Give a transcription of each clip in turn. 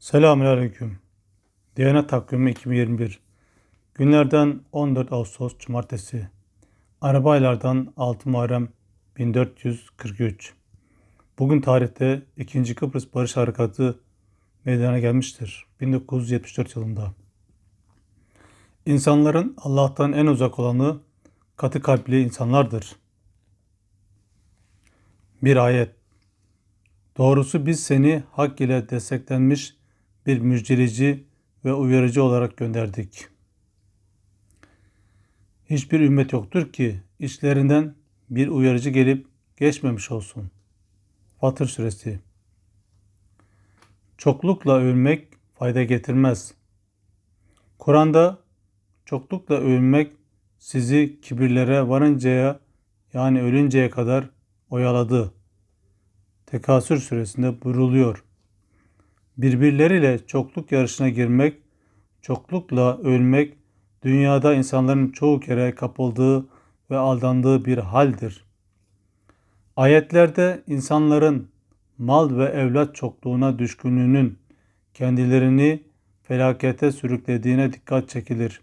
Selamünaleyküm. Diyanet Takvimi 2021. Günlerden 14 Ağustos Cumartesi. Araba aylardan 6 Muharrem 1443. Bugün tarihte 2. Kıbrıs Barış Harekatı meydana gelmiştir. 1974 yılında. İnsanların Allah'tan en uzak olanı katı kalpli insanlardır. Bir ayet. Doğrusu biz seni hak ile desteklenmiş bir müjdeleyici ve uyarıcı olarak gönderdik. Hiçbir ümmet yoktur ki içlerinden bir uyarıcı gelip geçmemiş olsun. Fatır Suresi Çoklukla övünmek fayda getirmez. Kur'an'da çoklukla övünmek sizi kibirlere varıncaya yani ölünceye kadar oyaladı. Tekasür suresinde buyruluyor. Birbirleriyle çokluk yarışına girmek, çoklukla ölmek dünyada insanların çoğu kere kapıldığı ve aldandığı bir haldir. Ayetlerde insanların mal ve evlat çokluğuna düşkünlüğünün kendilerini felakete sürüklediğine dikkat çekilir.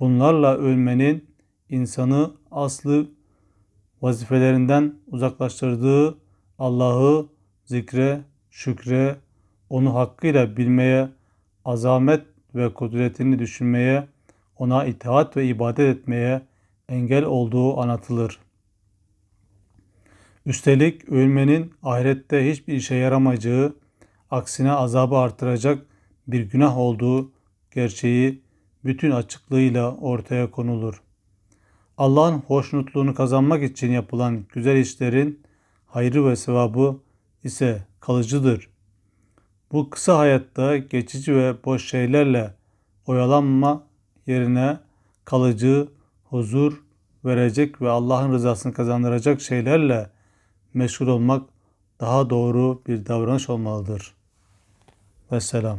Bunlarla ölmenin insanı aslı vazifelerinden uzaklaştırdığı Allah'ı zikre, şükre, onu hakkıyla bilmeye, azamet ve kudretini düşünmeye, ona itaat ve ibadet etmeye engel olduğu anlatılır. Üstelik ölmenin ahirette hiçbir işe yaramayacağı, aksine azabı artıracak bir günah olduğu gerçeği bütün açıklığıyla ortaya konulur. Allah'ın hoşnutluğunu kazanmak için yapılan güzel işlerin hayrı ve sevabı ise kalıcıdır. Bu kısa hayatta geçici ve boş şeylerle oyalanma yerine kalıcı huzur verecek ve Allah'ın rızasını kazandıracak şeylerle meşgul olmak daha doğru bir davranış olmalıdır. Vesselam.